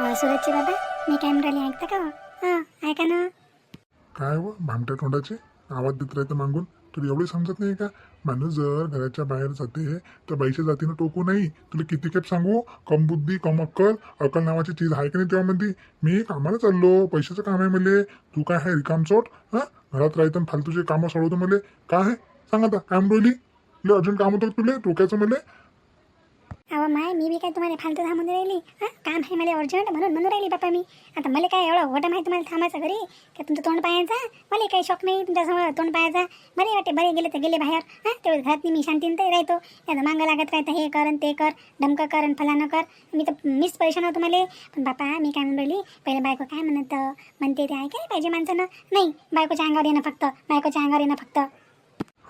सुरजची बाबा मी काय म्हणून राहिली ऐकता का? हां ऐका ना. काय व भामट्या तोंडाचे? आवाज देत राहते मागून. तुला एवढे समजत नाही का? माणूस जर घराच्या बाहेर जाते तर बाईच्या जातीनं टोकू नाही. तुला किती खेप सांगू? कम बुद्धी कम अक्कल. अक्कल नावाची चीज आहे की नाही तेव्हा म्हणते मी कामाला चाललो. पैशाचं काम आहे मले. तू काय आहे रिकामचोट हां घरात राहतं फालतूचे कामं सोडवतो मले. काय आहे? सांग आता काय म्हणून राहिली? अर्जंट काम होतं तुले? टोकायचं मले? अहो माय मी बी काय तुम्हाला फालतू थांबून राहिली? हां? काम आहे मला अर्जंट म्हणून म्हणून राहिली बापा मी. आता मला काय एवढं ओटम आहे तुम्हाला थांबायचं घरी? का तुमचं तोंड पाहायचा? मला काही शॉक नाही तुमच्यासमोर तोंड पाहायचा. बरे वाटते बरे गेले तर गेले बाहेर. हां? तेवढं घरात मी शांतीन तर राहतो. याचं मागं लागत राहतं हे कर ते कर. धमकं कर आणि फलानं कर. मी तर मीच पैसे नव्हतो मला. पण बापा मी काय म्हणून राहिली? पहिले बायको काय म्हणत म्हणते ते ऐकायला पाहिजे माणसानं. नाही बायकोच्या अंगावर येणं फक्त. बायकोच्या अंगावर येणं फक्त.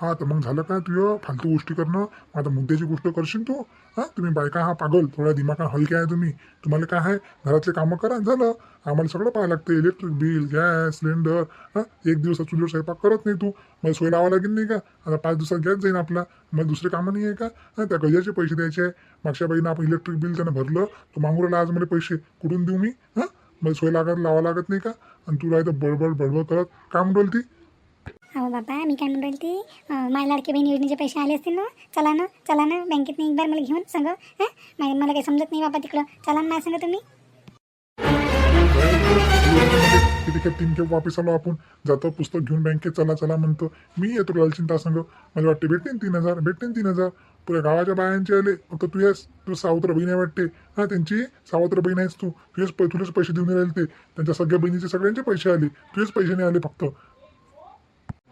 हा तर मग झालं काय तुझं? फालतू गोष्टी करणं. आता मुद्द्याची गोष्ट करशील तू? हां तुम्ही बायका हा पागल. थोड्या दिमागा हलके आहे तुम्ही. तुम्हाला काय आहे? घरातले कामं करा. झालं. आम्हाला सगळं पाहायला लागतं इलेक्ट्रिक बिल गॅस सिलेंडर हां एक दिवस चुलीवर स्वयंपाक करत नाही तू. मला सोय लावा लागेल नाही का? आता पाच दिवसात गॅस जाईन आपला. मला दुसरे कामं नाही आहे का? हां त्या गजाचे पैसे द्यायचे मागच्या बाईनं आपण इलेक्ट्रिक बिल त्यानं भरलं. तो मागून आज मला पैसे कुठून देऊ मी? हां मला सोय लागत लावा लागत नाही का? आणि तुला इथं बडबड बडबड करत काम बोल ती अहो बाबा मी काय म्हणून राहिली ती माझ्या लाडके बहीण योजनेचे पैसे आले असतील ना? चला ना चला ना बँकेत एक बार मला घेऊन सांग हां? मा- मला काही समजत नाही बाबा तिकडं. चला ना माझ्या सांगा तुम्ही. किती खेप तीन वापस आलो आपण जातो पुस्तक घेऊन बँकेत चला चला म्हणतो मी येतो लालचिंता सांग मला वाटते भेटतील तीन हजार भेटतील तीन हजार पुऱ्या गावाच्या बायांचे आले फक्त तू येस तू सावत्र बहीण आहे वाटते हा त्यांची सावत्र बहीण आहेस तू तुझेच तुझेच पैसे देऊन राहिले ते त्यांच्या सगळ्या बहिणीचे सगळ्यांचे पैसे आले तुझेच पैसे नाही आले फक्त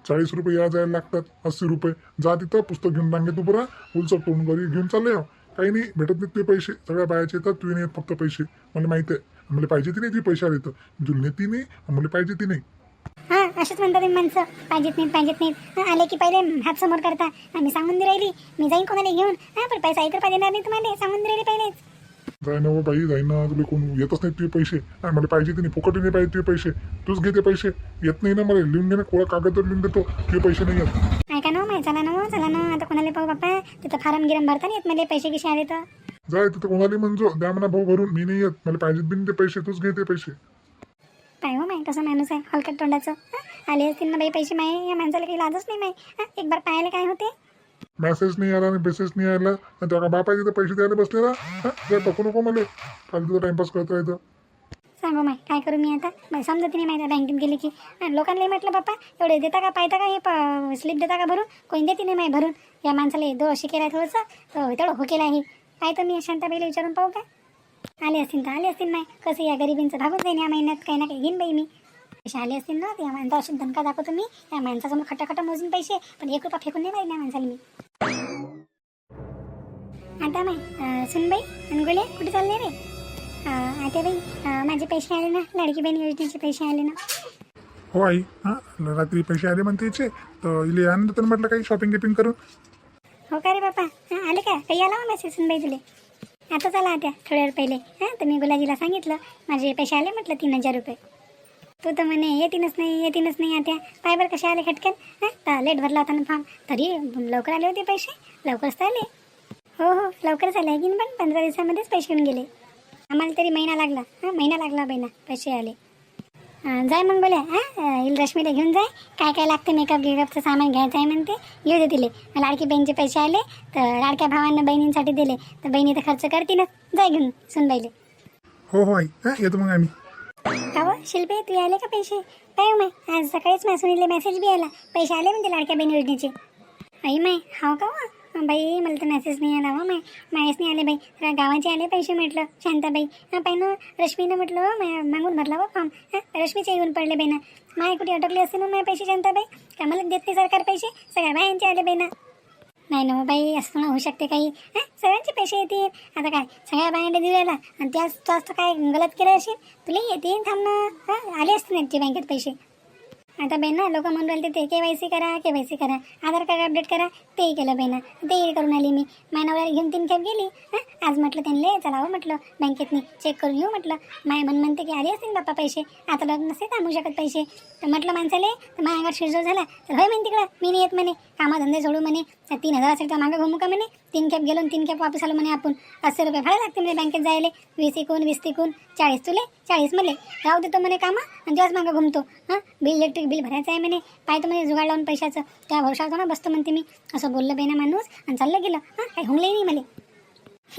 चाळीस रुपये या जायला लागतात अस्सी रुपये. जा तिथं पुस्तक घेऊन रांगेत तू बरं. उलचक तोंड घरी घेऊन चालले हो काही नाही भेटत नाहीत ते पैसे. सगळ्या बायाचे येतात तुम्ही नाही फक्त पैसे. मला माहिती आहे. मला पाहिजे ती नाही ती पैसे आले जुलने ती नाही आणि मला पाहिजे ती नाही. हा असेच म्हणतात माणसं. पाहिजेत नाहीत पाहिजेत नाहीत. आले की पहिले हात समोर करता. आम्ही सांगून दे राहिली. मी जाईन कोणाला घेऊन. हा पण पैसा इतर पाहिजे नाही तुम्हाला. सांगून दे राहिली पहिलेच. जाय ना हो बाई जाई ना तुला कोण येतच नाही तुझे पैसे. आणि मला पाहिजे ते नाही? फुकट नाही पाहिजे तुझे पैसे. तूच घे ते पैसे. येत नाही ना मला. लिहून घे ना. कोणा कागदवर लिहून देतो. तुझे पैसे नाही येत. ऐका ना माय चला ना हो, चला ना. आता कोणाला पाहू बाप्पा? तिथं फारम गिरम भरता नाही येत मला पैसे कसे आले तर. जाय तिथं कोणाला म्हणजो? द्या म्हणा भाऊ भरून. मी नाही येत. मला पाहिजेत बिन ते पैसे. तूच घे ते पैसे. काय हो माय कसं माणूस आहे? हलकट तोंडाचं. हं? आले असतील ना बाई पैसे माय? या माणसाला काही लाजच नाही माय. हं? एक बार पाहायला काय होते? मेसेज नाही आला आणि मेसेज नाही आला. आणि त्या बापाचे तर पैसे द्यायला बसलेला हा? जर पकू नको मला. फालतू टाइमपास करत राहायचं सांगू माय काय करू मी आता? बाई समजत नाही माहिती बँकेत गेली की. लोकांनाही लोकांना म्हटलं बाप्पा एवढे देता का पाहता का हे स्लिप देता का भरून? कोणी देते नाही माय भरून. या माणसाला दो अशी केला थोडंसं. तर तेवढं हो केलं आहे. तर मी शांताबाईला विचारून पाहू का? आले असतील तर आले असतील माय. कसं या गरिबींचं भागून जाईन या महिन्यात? काही ना काही घेईन बाई मी. पैसे आले असतील ना या माणसा अशी धमका दाखवतो मी. या माणसासमोर खटाखटा मोजून पैसे. पण एक रुपया फेकून नाही पाहिजे या माणसाला मी. आता माय सुनबाई अनगुले कुठे चालले रे? आता बाई माझे पैसे आले ना लाडकी बहीण योजनेचे पैसे आले ना. हो आई हां रात्री पैसे आले म्हणते याचे तर इले आनंद तर म्हटलं काही शॉपिंग गिपिंग करून. हो का रे बापा? हां आले का? काही आला मेसेज सुनबाई तुले? आता चला आता थोड्या वेळ पहिले. हां तर मी गुलाजीला सांगितलं माझे पैसे आले म्हटलं तीन हजार रुपये. तू तर म्हणे येतीनच नाही येतीनच नाही आता पाय बरं कसे आले खटकन हां? लेट भरला होता ना फॉर्म तरी लवकर आले होते पैसे. लवकरच तर आले. हो हो लवकरच आले. आहे की पण पंधरा दिवसामध्येच पैसे येऊन गेले. आम्हाला तरी महिना लागला हां? महिना लागला बहिणा पैसे आले. जाय मग बोल्या हां? हिल रश्मीला घेऊन जाय. काय काय लागते मेकअप गिकअपचं सामान घ्यायचं आहे म्हणते. येऊ दे तिले. लाडकी बहिणीचे पैसे आले तर लाडक्या भावांना बहिणींसाठी दिले. तर बहिणी तर खर्च करतीलच. जाय घेऊन सुनबाईले. हो हो आई. हां? येतो मग आम्ही. का शिल्पे तू आले का पैसे? काय हो माय? आज सकाळीच माझ्या मेसेज बी आला. पैसे आले म्हणते लाडक्या बहीण योजनेचे. आई माय हाव का हो? वा बाई मला तर मेसेज नाही आला हो माय. माहीच नाही आले बाई. तर गावाचे आले पैसे म्हटलं शांताबाई. हां पाहिनं रश्मीनं म्हटलं हो, माय मागून भरला वा फॉर्म हां रश्मीचे येऊन पडले बाई ना माय कुठे अटकले असते ना माझे पैसे शांताबाई? का मला देत नाही सरकार पैसे. सगळ्या बायांचे आले बाई ना नाही ना बाई असं थोडं होऊ शकते काही. सगळ्यांचे पैसे येतील. आता काय सगळ्या बायांना दिलेला आणि त्याच तू असं काय गलत केलं असेल? तुला येतील थांब ना. हां आले असते ना बँकेत पैसे? आता बेन ना लोक म्हणून राहिले ते के वाय सी करा के वाय सी करा. आधार कार्ड अपडेट करा तेही केलं बेना. तेही करून आली मी. मायनावर घेऊन तीन खेप गेली. हां? आज म्हटलं त्यांना चला हो म्हटलं. बँकेतनी चेक करून येऊ म्हटलं. माय मन म्हणते की आले असतील बाप्पा पैसे. आता लग्न नसते थांबू शकत पैसे. तर म्हटलं माणसाले तर माझ्या शिरजोर झाला. तर होय म्हणे तिकडं मी नाही येत म्हणे. कामाधंदे सोडू म्हणे. तर तीन हजार असेल तर मागं घुमू का म्हणे? तीन खेप गेलो तीन खेप वापस आलो म्हणे आपण. असे रुपये भाडं लागते म्हणे बँकेत जायला. वीस एकूण वीस तिकून चाळीस तुले. चाळीस मले राहू देतो म्हणे कामं आणि तेव्हाच मागं घुमतो. हां? बिल इलेक्ट्रिक बिल भरायचं आहे म्हणे. पाहतो म्हणे जुगाड लावून पैशाचं. त्या भरोशावर ना बसतो म्हणते मी. असं बोललं बेना माणूस आणि चाललं गेलं. हां? काही हुंगले नाही मला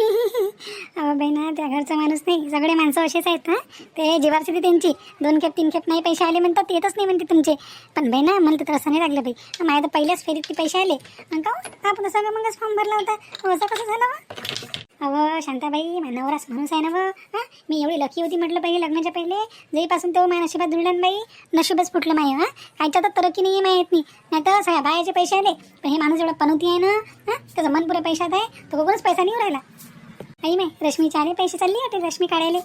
अहो बहिणा त्या घरचा माणूस नाही. सगळे माणसं असेच आहेत हां? ते जीवारची ती त्यांची. दोन खेप तीन खेप नाही पैसे आले म्हणतात येतच नाही म्हणते तुमचे. पण बहिणा मला तर असं नाही लागलं बाई. माझ्या तर पहिल्याच फेरीत ते पैसे आले. आणि का हो? आपण सगळं मगच फॉर्म भरला होता. हो, असं कसं झालं हो? वा अहो शांताबाई माझा माणूस आहे ना व हां? मी एवढी लकी होती म्हटलं पहिले लग्नाच्या पहिले. जईपासून तो माझ्या नशिबात जुळलं बाई नशिबच फुटलं माय हां? कायच्या तर तरक्की नाही आहे माहीत नाही नाही तर सगळ्या बायाचे पैसे आले. पण हे माणूस एवढा पनवती आहे ना हां? त्याचं मन पुरा पैशात आहे. तो कोणच पैसा नाही राहिला. आई माय रश्मीचे आले पैसे चालले होते रश्मी काढायला.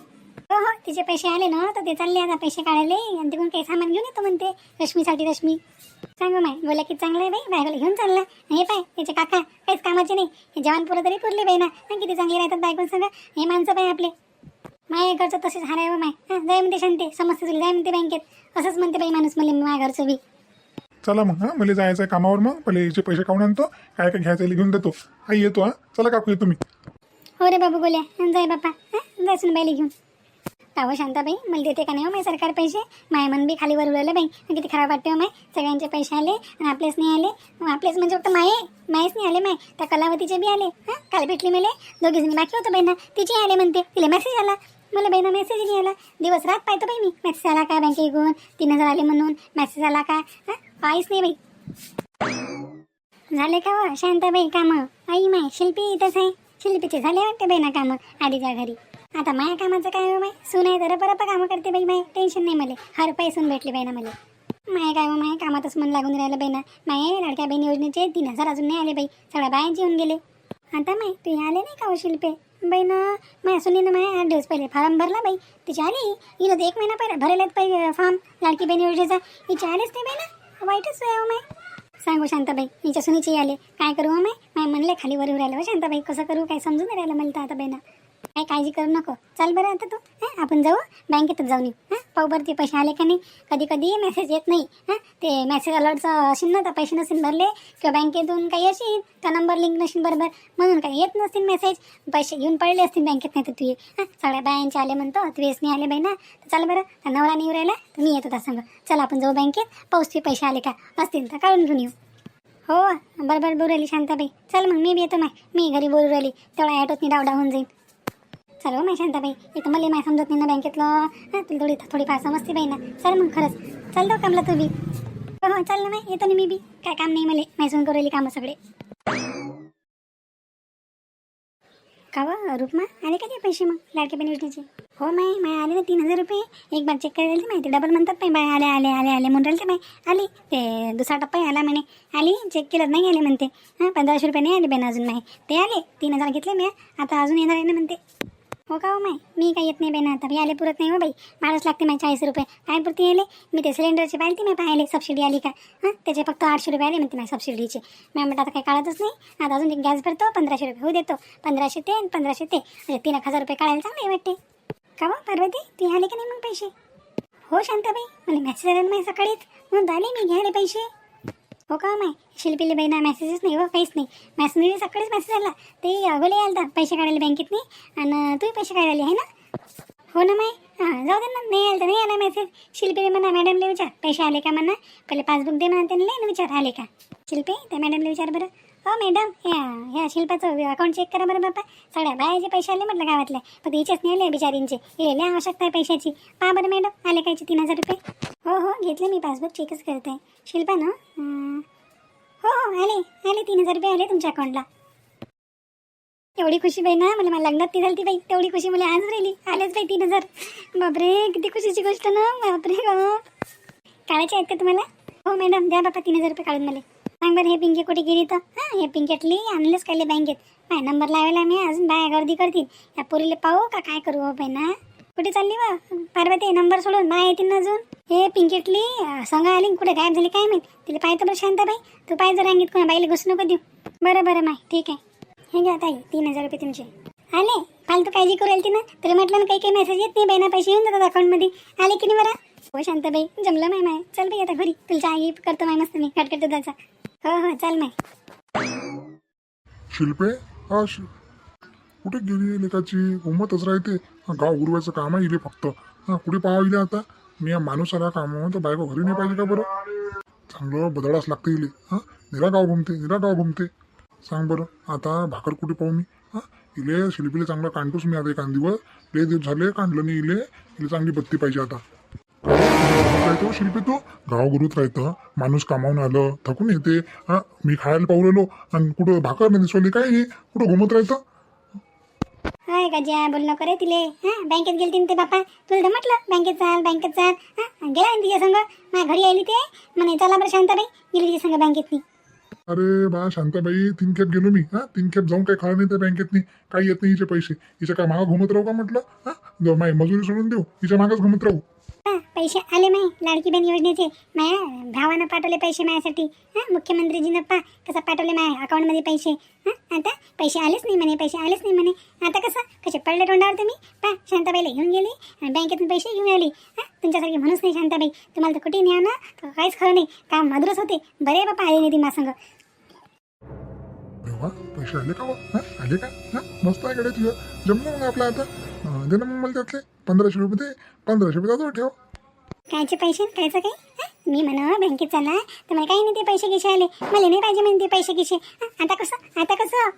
हो हो तिचे पैसे आले ना तर ते चालले आता पैसे काढायले. आणि तिकडून काही सामान घेऊन येतो म्हणते रश्मीसाठी रश्मी. सांगू माय बोला की चांगलं आहे बाई बायकोला घेऊन चालला. हे पाय त्याचे काका काहीच कामाचे नाही. हे जवान पुरं तरी पुरले बाई ना. किती चांगले राहतात बायकोन सांगा. हे माणसं पाय आपले. माय घरचं तसेच हार आहे हो माय. हं, जाय म्हणते शांते समजते तुला जाय म्हणते बँकेत. असंच म्हणते बाई माणूस मला माझ्या घरचं बी. चला मग हां मला जायचं आहे कामावर मग. पहिले याचे पैसे काढून आणतो. काय काय घ्यायचं आहे घेऊन देतो. आई येतो हां. चला काकू मी. हो रे बाबू बोल्या जाय बाप्पा. हां जाय सुन बाईला घेऊन. अहो शांताबाई मला देते का नाही हो माय सरकार पैसे? माय मन बी खाली वर उडवलं बाई. मग किती खराब वाटते हो माय? सगळ्यांचे पैसे आले आणि आपलेच नाही आले. मग आपलेच म्हणजे फक्त माये मायच नाही आले माय. त्या कलावतीचे बी आले हां? काल भेटली मला. दोघी जणी बाकी होतं बहिणा तिचे आले म्हणते. तिला मेसेज आला. मला बहिणा मेसेज नाही आला. दिवस रात पाहतो बाई मी. मेसेज आला का बँकेकडून तीन हजार आले म्हणून. मेसेज आला का? हां? काहीच नाही बाई. झाले का व शांताबाई कामं? आई माय शिल्पी इथंच आहे. शिल्पीचे झाले वाटते बाई कामं? आधीच्या घरी. आता माया कामाचं काय हो माय सून आहे तर बरं कामं करते बाई माय. टेन्शन नाही मला. हर पैसून भेटली बाई ना मला. माय काय हो माय कामातच मन लागून राहिलं बाई ना माय लाडक्या बहीण योजनेचे तीन हजार अजून नाही आले बाई. सगळ्या बायांचे येऊन गेले. आता माय तू आले नाही का हो शिल्पे? बाई ना माझ्या सुनीनं माय आठ दिवस पहिले फॉर्म भरला बाई. तिची आली? हिला तर एक महिना पहिला भरलेत पहिले फॉर्म. लाडकी बहीण योजनेचा. हिची आलेच नाही बाई ना वाईटच आहे हो माय. सांगू शांताबाई हिच्या सुनीची आले. काय करू हो माय? माय म्हणले खाली वर राहिलं हो शांताबाई. कसं करू काय समजून नाही राहिलं मला तर आता बाईना. काय काळजी करू नको. चल बरं आता तू हां? आपण जाऊ बँकेतच जाऊन येऊ हां? पाहू बरं ते पैसे आले का नाही. कधी कधी मेसेज येत नाही हां? ते मेसेज अलर्टचं असेल ना तर पैसे नसेल भरले किंवा बँकेतून काही असेल का नंबर लिंक नसेल बरोबर म्हणून काही येत नसतील मेसेज पैसे घेऊन पडले असतील बँकेत नाही तर तू ये हां? सगळ्या बायांचे आले म्हणतो तू नाही आले बाई ना तर चल बरं तर नवरा नाही राहिला तर मी येतो त्या संग चल आपण जाऊ बँकेत पाऊस ते पैसे आले का? असतील तर काढून घेऊन येऊ. हो बरोबर बोलू राहिली शांताबाई. चल मग मी बी येतो माय मी घरी बोलू राहिली तेवढा ॲटोतनी डावडा होऊन जाईल चल हो माय शांताबाई. इथं मला माय समजत नाही ना बँकेतलं. हां तुला थोडी थोडीफार समजते बाई ना. चल मग खरंच. चल दो कामला तू बी. हो हो चल ना माय येतो ना मी बी. काय काम नाही मला. मैसून करू कामं सगळे. का व रुपमा आले का ते पैसे मग? लाडके बहीण योजनेचे? हो माय माय आले ना तीन हजार रुपये. एक बार चेक करायला ते माहिती डबल म्हणतात पाय बाय आले आले आले आले. म्हणून राहिले माय आली. ते दुसरा टप्पा आला म्हणे. आली. चेक केलं नाही आले म्हणते. हां पंधराशे रुपये नाही आले बेन अजून माय. ते आले. तीन हजार घेतले मी. आता अजून येणार आहे ना म्हणते. हो का हो माय? मी काय येत नाही बाई ना आता. मी आले पुरत नाही हो बाई. मारच लागते माय चाळीस रुपये. काय पुरती येले मी ते सिलेंडरचे पाहिले मी पाहिले सबसिडी आली का? हां? त्याचे फक्त आठशे रुपये आले म्हणते माझ्या सबसिडीचे मी म्हटलं आता काही काढतच नाही. आता अजून एक गॅस भरतो पंधराशे रुपये होऊ देतो. पंधराशे ते आणि पंधराशे ते. म्हणजे तीन एक हजार रुपये काढायला चांगले वाटते. का हो पार्वती? ती आले की नाही मग पैसे? हो शांताबाई. मला मॅसेज आला ना सकाळीच. म्हणून आले मी घ्यायला पैसे. हो का माय? शिल्पीले बाई ना मेसेजेस नाही हो काहीच नाही. मॅसेज सकाळीच मेसेज आला. ते अगोले आलता पैसे काढायला बँकेत नाही आणि तूही पैसे काढायला आहे ना? हो ना माय? हां जाऊ दे ना. नाही आलं तर नाही आला मेसेज शिल्पीने म्हणा मॅडमला विचार. पैसे आले का म्हणा? पहिले पासबुक दे म्हणा त्यांना ना विचार. आले का? शिल्पी त्या मॅडमला विचार बरं. हो मॅडम ह्या ह्या शिल्पाचं अकाउंट चेक करा बरं बापा. सगळ्या बायाचे पैसे आले म्हटलं गावातल्या पण हिचेच नाही आले बिचारींचे. हे लय आवश्यकता आहे पैशाची. पहा बरं मॅडम आले कायचे तीन हजार रुपये? हो हो घेतले मी. पासबुक चेकच करत आहे. शिल्पा ना? हो हो आले. आले तीन हजार रुपये आले तुमच्या अकाउंटला एवढी खुशी बाई ना? मला मला लग्नात ती झाली बाई. तेवढी खुशी मला आज राहिली. आलेच बाई तीन हजार. बापरे किती खुशीची गोष्ट ना? बापरे काढायची काढायचे आहेत का तुम्हाला? हो मॅडम द्या बापा तीन हजार रुपये काढून मला. सांग बरं हे पिंके कुठे गेली तर? हां हे पिंकेटली आणलेच काढले बँकेत. काय नंबर लावायला मी अजून बाया गर्दी करतील. या पोरीला पाहू का काय करू हो ना कुठे चालली वा? पार्वती नंबर सोडून बाया येतील ना अजून? हे पिंकेटली संग आली कुठे गायब झाली काय माहीत? तिला पाहिजे बरं शांताबाई तू पाय जर कोणा बाईला घुसू नको देऊ. बरं बरं माय ठीक आहे. हे घ्या ताई तीन हजार रुपये तुमचे. आले? फालतू काळजी करू आली ना तरी म्हटलं ना काही काही मेसेज येत नाही बहिणा पैसे येऊन जातात अकाउंटमध्ये आले की नाही बरं? हो शांताबाई जमलं माय माय. चल बाई आता घरी. तुला आई करतो माय मस्त मी. खटखट दुधाचा. हो हो चल मग. शिल्पे? हा शि कुठे गेली लेकाची? उमतच राहते. हा, गाव उरवायचं काम आहे इले फक्त. हा कुठे पाहावं इले आता? मी हा माणूस आला काम तर बायको घरी नाही पाहिजे का बरं? चांगलं बदलाच लागते इले. हा निरा गाव घुमते निरा गाव घुमते. सांग बरं आता भाकर कुठे पाहू मी? हा इले शिल्पीले चांगलं काढतोच मी आता एक दिवस. लय दिवस झाले कांडलं नाही इले. इले चांगली बत्ती पाहिजे आता. राहतो शिल्पी तो गाव गुरुत राहतं. माणूस कामावून आलं थकून येते. हा मी खायला पाहू राहिलो आणि कुठं भाकर नाही दिसवली काय नाही? कुठं घुमत राहतं? हाय ज्या बोल नको रे तिले. हा बँकेत गेलती न ते बापा. तुला तर म्हटलं बँकेत चाल बँकेत चाल. हा गेला ना तिच्या संग. माझ्या घरी आली ते. म्हणे चला बरं शांताबाई. गेली तिच्या संग बँकेत अरे बा शांताबाई तीन खेप गेलो मी. हा तीन खेप जाऊन काही खरं नाही त्या बँकेत काही येत नाही हिचे पैसे. हिच्या काय मागं घुमत राहू का म्हटलं? हा माई मजुरी सोडून देऊ हिच्या मागच घुमत राहू. पैसे आले नाही लाडकी बहीण योजनेचे. माया भावानं पाठवले पैसे माझ्यासाठी हा मुख्यमंत्रीजीनं पा कसं पाठवले माझ्या अकाउंटमध्ये पैसे. हां आता पैसे आलेच नाही म्हणे पैसे आलेच नाही म्हणे. आता कसं कसे पडले तोंडावर तुम्ही? पा शांताबाईला घेऊन गेली आणि बँकेतून पैसे घेऊन आली. हां तुमच्यासारखी म्हणूच नाही शांताबाई. तुम्हाला तर कुठे न्या ना तर काहीच खरं नाही. काम मधुरच होते. बरे बापा आले नाही ती मासंग. संग पैसे आले का आले का? मस्त आहे कडे तुझं. जमलं मग आपलं आता? अं, दे ना मग मला त्यातले पंधराशे रुपये दे पंधराशे रुपये दादो ठेव. कायचे पैसे? कायचं काय? हा? मी म्हणा बँकेत चालला तर मला काही नाही ते पैसे किशे आले. मला नाही पाहिजे म्हणे ते पैसे हा, आता कसं? आता कसं?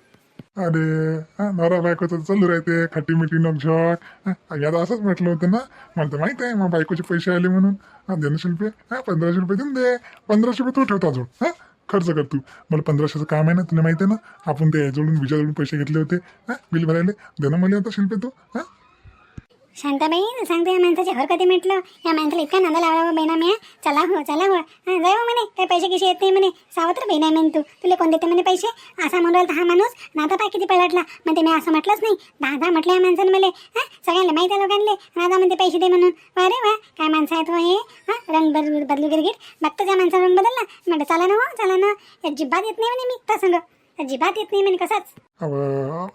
अरे हा नवरा बायकोचं चालू राहते खट्टी मिठी हा यादा असंच म्हटलं होतं ना? मला तर माहीत आहे मग बायकोचे पैसे आले म्हणून. हा दे ना शिल्पे. हा पंधराशे रुपये देऊन दे. पंधराशे रुपये तू ठेवतो अजून. हा खर्च कर तू. मला पंधराशेचं काम आहे ना तुला माहिती आहे ना? आपण ते जोडून विचारून पैसे घेतले होते. हा बिल भरायले. दे ना मला आता शिल्पे तू. हा? शांताबाई सांगतो या माणसाची हरकती म्हटलं या माणसाला इतका नांदा लावला बहिणा मी चला हो चला हो. हा जाय हो म्हणे काय पैसे किसे येत नाही म्हणे. सावत्र बहिणा म्हणे तू तुला कोण देते म्हणे पैसे? असा म्हणून हा माणूस नादा पाय किती पलटला म्हणते मी असं म्हटलंच नाही. दहा दहा म्हटलं या माणसानं मला. हा सगळ्यांना माहिती आहे लोकांले. नादा म्हणते पैसे दे म्हणून. अरे वा काय माणसं आहेत हो हे? हा रंग बदलू बदलू गिरगिट बघतो त्या माणसाचा रंग बदलला. म्हटलं चला ना हो चला ना. अजिबात येत नाही म्हणे मी तसं अजिबात येत नाही म्हणे कसाच. अव,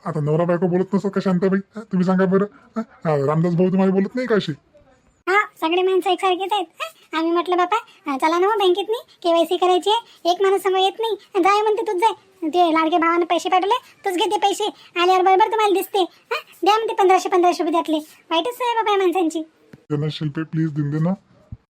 आता नवरा बायको बोलत नसत का शांताबाई? हा, तुम्ही सांगा बरं. हा, हा, रामदास भाऊ तुम्हाला बोलत नाही का अशी हा सगळे माणसं एकसारखेच आहेत. हा? आम्ही म्हटलं बापा हा, चला ना बँकेत नाही केवायसी करायची आहे. एक माणूस समोर येत नाही. जाय म्हणते तूच जाय ते लाडके भावानं पैसे पाठवले. तूच घेते पैसे. आल्यावर बरोबर तुम्हाला दिसते. हा द्या म्हणते पंधराशे पंधराशे रुपये त्यातले. वाईटच आहे बाबा या माणसांची. त्यांना शिल्पे प्लीज देऊन दे ना.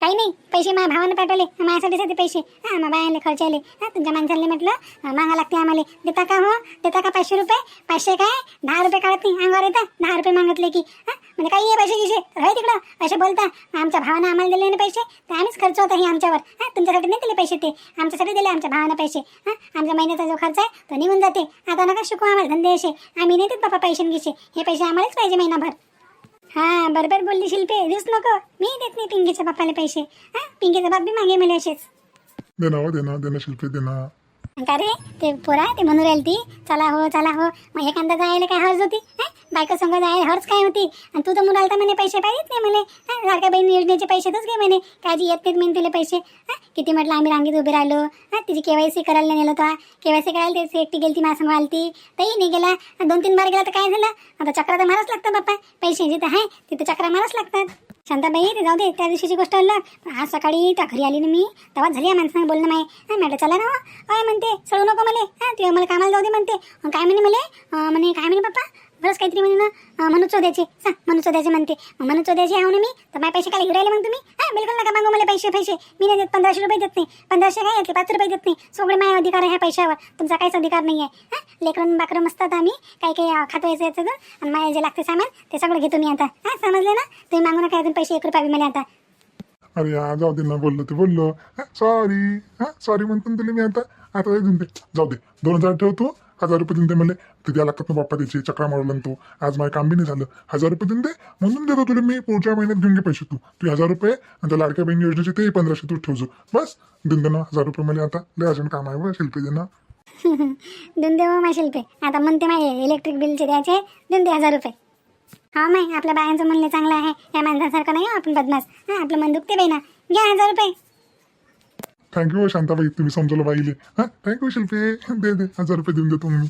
काही नाही पैसे माझ्या भावानं पाठवले. माझ्यासाठीच साठी पैसे. हा मग बायाले खर्च आले. तुमच्या माणसाला म्हटलं मागा लागते आम्हाला. देता का हो? देता का पाचशे रुपये? पाचशे काय? दहा रुपये काढत नाही. अंगावर येतात दहा रुपये मागितले की म्हणजे काही आहे पैसे गिसे. राही तिकडं. असे बोलता. आमच्या भावानं आम्हाला दिले ना पैसे. तर आम्हीच खर्च होता हे आमच्यावर. हा तुमच्यासाठी नाही दिले पैसे ते. आमच्यासाठी दिले आमच्या भावानं पैसे. हा आमच्या महिन्याचा जो खर्च आहे तो निघून जाते. आता नका शिकू आम्हाला धंदे असे. आम्ही नाही देत बाबा पैसे गिसे हे पैसे आम्हालाच पाहिजे महिनाभर. हा बरोबर बोलली शिल्पे. देऊच नको. मी देत नाही पिंकीच्या बापाला पैसे. हा पिंकीचा बाप बी मागे मला असेच. दे ना हो दे ना दे ना शिल्पे दे ना का रे ते पोरा ते म्हणून राहील ती. चला हो चला हो. मग एखादा जायला काय हर्ज होती? बायको संग जायला हर्ज काय होती? आणि तू तर मुलाला तर म्हणे पैसे पाहिजेत नाही म्हणे. सारख्या बहीण योजनेचे पैसे घे म्हणे? काळजी येत नाहीत म्हणे तुला पैसे. किती म्हटलं आम्ही रांगेत उभे राहिलो. हा? तिची केवायसी करायला नेलं होता केवायसी करायला त्याची एकटी गेली ती माझ्या आलती. तरी नाही गेला. दोन तीन बार गेला तर काय झालं? आता चक्रा तर माराच लागतं बाप्पा. पैसे जिथं आहे तिथं चक्रा माराच लागतात. शांताबाई ते जाऊ दे त्या दिवशीची गोष्ट अल्ला आज सकाळी त्या घरी आली ना मी. तेव्हा झाली या माणसाने बोलणं माय. हा मॅडम चला ना हो. काय म्हणते सळू नको मला. ते मला कामाला जाऊ दे म्हणते. काय म्हणे मला? म्हणे काय म्हणे पप्पा? बरंच काहीतरी म्हणे ना. अं, मनू चोद्याचे सांग मनू चोद्याचे म्हणते. मग मनू चोद्याचे आहो ना मी? तर माझे पैसे काय घेऊन राहिले मग तुम्ही? बिलकुल नका मागू मला पैसे पैसे. मी नाही देत पंधराशे रुपये देत नाही. पंधराशे काय येते पाच रुपये देत नाही. सगळे माझे अधिकार आहे ह्या पैशावर. तुमचा काहीच अधिकार नाही आहे हा? लेकरं बाकरं मस्त आम्ही. काही काही अं, खातो यायचं याचं आणि माझे जे लागते सामान ते सगळं घेतो मी आता. हा समजले ना? तुम्ही मागू नका अजून पैसे एक रुपया मला आता. अरे या जाऊ दे ना बोललो ते बोललो. सॉरी हा सॉरी म्हणतो तुला मी आता. आता जाऊ दे दोन हजार ठेवतो. हजार रुपये देऊन दे म्हणले. तर द्या लागतात ना बाप्पा त्याचे चक्रा मारला तू. आज माझं काम बी नाही झालं. हजार रुपये देऊन दे. म्हणून देतो तुला मी. पुढच्या महिन्यात घेऊन घे पैसे तू. तू हजार रुपये आणि त्या लाडक्या बहीण योजनेचे ते पंधराशे तू ठेवजो बस. देऊन दे ना हजार रुपये मला आता. लय अर्जंट काम आहे बरं शिल्पी दे ना. देऊन दे हो शिल्पे. आता म्हणते माय इलेक्ट्रिक बिलचे द्यायचे. देऊन दे हजार रुपये. हा माय आपल्या बायांचं म्हणणे चांगलं आहे. या माणसासारखं नाही हो आपण बदमाश. हा आपलं मन दुखते बाई ना. घ्या हजार रुपये. थँक्यू शांताबाई तुम्ही समजवलं बाईले हा थँक्यू शिल्पी दे दे हजार रुपये देऊन देतो मी